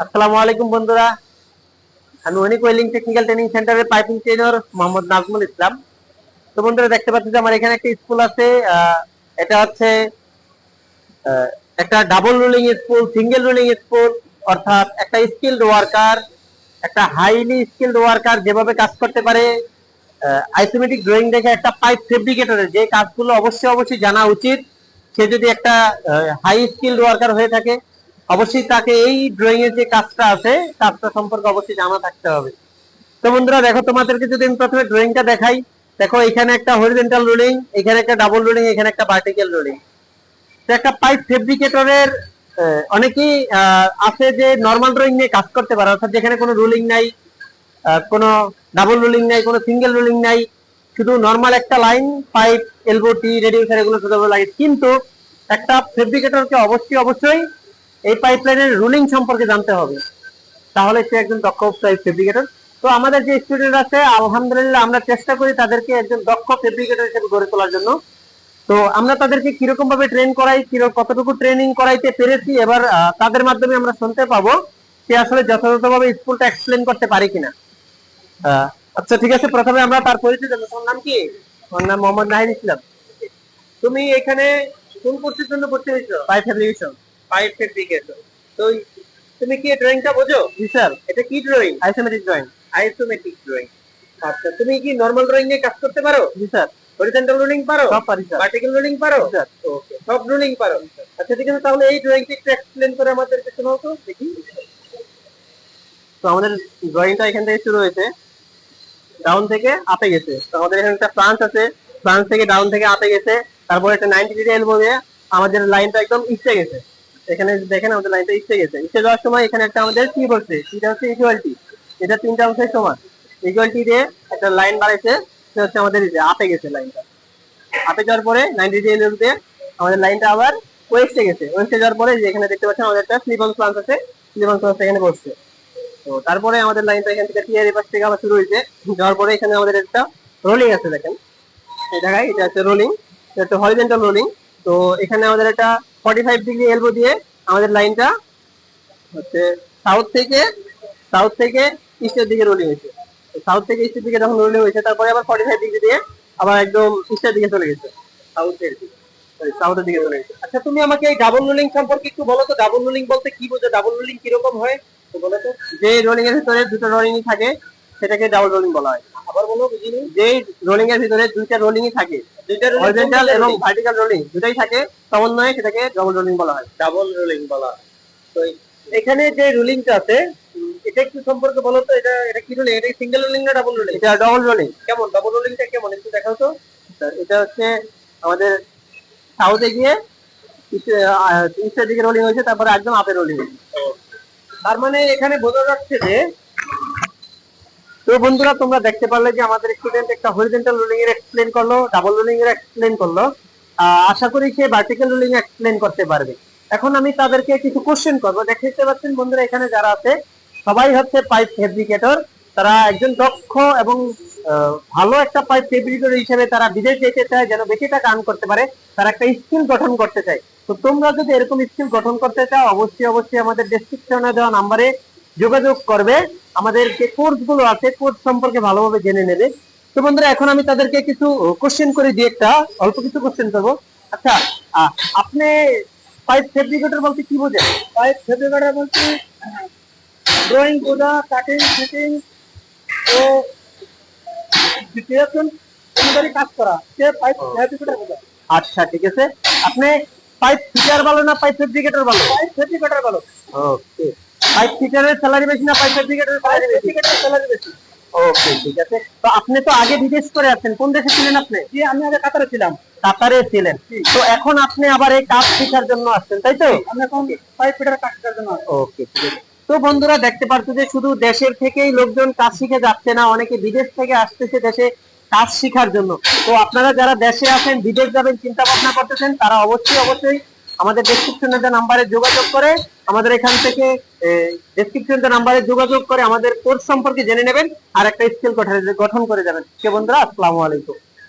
আসসালামু আলাইকুম বন্ধুরা। আমি অনিক ওয়েলিং টেকনিক্যাল ট্রেনিং সেন্টারের পাইপিং ট্রেনার মোহাম্মদ নাজমুল ইসলাম। তো বন্ধুরা, দেখতে পাচ্ছি যে আমার এখানে একটা স্কুল আছে এটা হচ্ছে একটা double ruling school, single ruling school, অর্থাৎ একটা স্কিলড ওয়ার্কার, একটা হাইলি স্কিলড ওয়ার্কার যেভাবে কাজ করতে পারে আইসোমেটিক ড্রয়িং দেখে একটা পাইপ ফেব্রিকেটরের, যে কাজগুলো অবশ্যই অবশ্যই জানা উচিত। সে যদি একটা হাই স্কিলড ওয়ার্কার হয়ে থাকে অবশ্যই তাকে এই ড্রয়িং এর যে কাজটা আছে, কাজটা সম্পর্কে অবশ্যই জানা থাকতে হবে। তো বন্ধুরা, দেখো, তোমাদেরকে যদি আমি প্রথমে ড্রয়িংটা দেখাই, দেখো, এখানে একটা হরিজেন্টাল রুলিং এখানে একটা ডাবল রুলিং এখানে একটা ভার্টিক্যাল রুলিং তো একটা পাইপ ফেব্রিকেটরের অনেকেই আছে যে নর্মাল ড্রয়িং নিয়ে কাজ করতে পারে, অর্থাৎ যেখানে কোনো রুলিং নাই কোনো ডাবল রুলিং নাই, কোনো সিঙ্গেল রুলিং নাই, শুধু নর্মাল একটা line pipe elbow tee reducer এগুলো লাগে কিন্তু একটা ফেব্রিকেটরকে অবশ্যই অবশ্যই এই পাইপলাইনের রুলিং সম্পর্কে জানতে হবে। তাহলে সে একজন দক্ষ পাইপ ফেব্রিকেটর তো আমাদের যে স্টুডেন্ট আছে, আলহামদুলিল্লাহ আমরা চেষ্টা করি তাদেরকে একজন দক্ষ ফেব্রিকেটর হিসেবে গড়ে তোলার জন্য। তো আমরা তাদেরকে কীরকম ভাবে ট্রেন করাই কতটুকু ট্রেনিং করাইতে পেরেছি, এবার তাদের মাধ্যমে আমরা শুনতে পাবো সে আসলে যথাযথভাবে স্কুলটা এক্সপ্লেন করতে পারি কিনা। আচ্ছা ঠিক আছে, প্রথমে আমরা তার পরিচয় জানব তোমার নাম কি? আমার নাম মোহাম্মদ নাহিদ ইসলাম। তুমি এখানে কোন কোর্সের জন্য ভর্তি হয়েছো? পাইপ ফেব্রিকেশন পাইপ ফেব্রিকেশন তো তুমি কি ড্রয়িংটা বোঝো? জি স্যার। এটা কি drawing isometric drawing isometric drawing আচ্ছা তুমি কি নরমাল ড্রয়িং নিয়ে কাজ করতে পারো? জি স্যার। হরিজন্টাল রুলিং পারো? সব পারি স্যার। ভার্টিক্যাল রুলিং পারো? স্যার। ওকে সব রুলিং পারো। আচ্ছা ঠিক আছে তাহলে এই ড্রয়িংটা একটু এক্সপ্লেন করে আমাদেরকে শোনাও তো দেখি। তো আমাদের ড্রয়িংটা এখান থেকে শুরু হয়েছে। ডাউন থেকে আপে গেছে। তো আমাদের এখানে একটা ফ্রান্স আছে। ফ্রান্স থেকে ডাউন থেকে আপে গেছে। তারপর একটা নাইনটি ডিগ্রি এলবো দিয়ে আমাদের লাইনটা একদম ইচ্ছে গেছে। এখানে দেখেন আমাদের লাইনটা ইস্টে গেছে। ইস্টে যাওয়ার সময় এখানে একটা আমাদের কি বলছে সেটা হচ্ছে ইকুয়ালিটি এটা তিনটা অংশের সমান। ইকুয়ালিটি দিয়ে একটা লাইন বাড়াইছে সেটা হচ্ছে আমাদের আপে গেছে লাইনটা আপে যাওয়ার পরে নাইনটি ডিগ্রি দিয়ে আমাদের লাইনটা আবার ওয়েস্টে গেছে। ওয়েস্টে যাওয়ার পরে যে এখানে দেখতে পাচ্ছেন আমাদের একটা স্লিপন প্লান্স আছে। স্লিপন প্লান্স এখানে বসছে। তো তারপরে আমাদের লাইনটা এখান থেকে টিয়ার পাশ থেকে আবার শুরু হয়েছে। যাওয়ার পরে এখানে আমাদের একটা রোলিং আছে দেখেন। এই জায়গায় এটা হচ্ছে রোলিং এটা হচ্ছে হরিজেন্টাল রোলিং তো এখানে আমাদের একটা ফর্টি ফাইভ ডিগ্রি এলবো দিয়ে আমাদের লাইনটা হচ্ছে সাউথ থেকে সাউথ থেকে ইস্টের দিকে রোলিং হয়েছে। সাউথ থেকে ইস্টের দিকে যখন রোলিং হয়েছে, তারপরে আবার ফর্টি ফাইভ ডিগ্রি দিয়ে আবার একদম ইস্টের দিকে চলে গেছে। সাউথের দিকে সাউথের দিকে চলে গেছে। আচ্ছা তুমি আমাকে এই ডাবল রোলিং সম্পর্কে একটু বলো তো। ডাবল রোলিং বলতে কি বোঝো ডাবল রোলিং কীরকম হয়? তো বলো তো। যে রোলিং এর ভিতরে দুটো রোলিংই থাকে, সেটাকে ডাবল রোলিং বলা হয়। আবার বলো বুঝিনি। যে রোলিং এর ভিতরে দুইটা রোলিংই থাকে দুইটা হরিজন্টাল এবং ভার্টিক্যাল রোলিং দুটাই থাকে সমন্বয়ে সেটাকে ডাবল রোলিং বলা হয়। ডাবল রোলিং বলা হয়। তো এখানে যে রোলিংটা আছে এটা একটু সম্পর্কে বলো তো এটা এটা কি রোলিং এটা সিঙ্গেল রোলিং না ডাবল রোলিং এটা ডাবল রোলিং কেমন? ডাবল রোলিংটা কেমন? একটু দেখাও তো। এটা হচ্ছে আমাদের সাউথে গিয়ে ইস্টের দিকে রোলিং হয়েছে তারপরে একদম আপে রোলিং তার মানে এখানে বোঝা যাচ্ছে যে তো বন্ধুরা, তোমরা দেখতে পারলে যে আমাদের স্টুডেন্ট একটা হরিজেন্টাল রুলিং এর এক্সপ্লেন করল ডাবল রুলিং এর এক্সপ্লেন করল। আশা করি সে ভার্টিক্যাল রুলিং এক্সপ্লেন করতে পারবে। এখন আমি তাদেরকে কিছু কোশ্চেন করব। দেখতে পাচ্ছেন বন্ধুরা, এখানে যারা আছে, সবাই হচ্ছে পাইপ ফেব্রিকেটর তারা একজন দক্ষ এবং ভালো একটা পাইপ ফেব্রিকেটর হিসেবে তারা বিদেশ যেতে চায়, যেন বেশি টাকা আর্ন করতে পারে, তারা একটা স্কিল গঠন করতে চায়। তো তোমরা যদি এরকম স্কিল গঠন করতে চাও, অবশ্যই অবশ্যই আমাদের ডেসক্রিপশনে দেওয়া নাম্বারে যোগাযোগ করবে। আমাদের যে কোর্সগুলো আছে কোর্স সম্পর্কে ভালোভাবে জেনে নেবে। তো বন্ধুরা এখন আমি তাদেরকে কিছু কোশ্চেন করে দিই একটা অল্প কিছু কোশ্চেন করব। আচ্ছা আপনি পাইপ ফেব্রিকেটর বলতে কি বোঝেন? পাইপ ফেব্রিকেটর বলতে ড্রয়িং বোঝা কাটিং ফিটিং ও ডিটেকশন অনুযায়ী কাজ করা। সে পাইপ ফেব্রিকেটর বোঝা। আচ্ছা ঠিক আছে। আপনি পাইপ ফিটার ভালো না পাইপ ফেব্রিকেটর ভালো পাইপ ফেব্রিকেটর ভালো ওকে পাইপ ফিটারের স্যালারি বেশি না পাইপ ফেব্রিকেটরের স্যালারি বেশি? ওকে ঠিক আছে। তো আপনি তো আগে বিদেশ করে আছেন কোন দেশে ছিলেন আপনি? জি আমি আগে কাতারে ছিলাম। কাতারে ছিলেন। তো এখন আপনি আবার এই কাজ শেখার জন্য আসছেন তাই তো? আমি এখন পাইপ ফিটার কাজ শেখার জন্য ওকে ঠিক আছে। তো বন্ধুরা দেখতে পারছ যে শুধু দেশের থেকেই লোকজন কাজ শিখে যাচ্ছে না অনেকে বিদেশ থেকে আসতেছে দেশে কাজ শিখার জন্য। তো আপনারা যারা দেশে আছেন বিদেশ যাবেন চিন্তা ভাবনা করতেছেন তারা অবশ্যই অবশ্যই আমাদের ডেসক্রিপশনে নাম্বারে যোগাযোগ করে, আমাদের এখান থেকে ডেসক্রিপশনে নাম্বারে যোগাযোগ করে আমাদের কোর্স সম্পর্কে জেনে নেবেন, আর একটা স্কিল গঠন করে যাবেন। সে বন্ধুরা? আসসালামু আলাইকুম।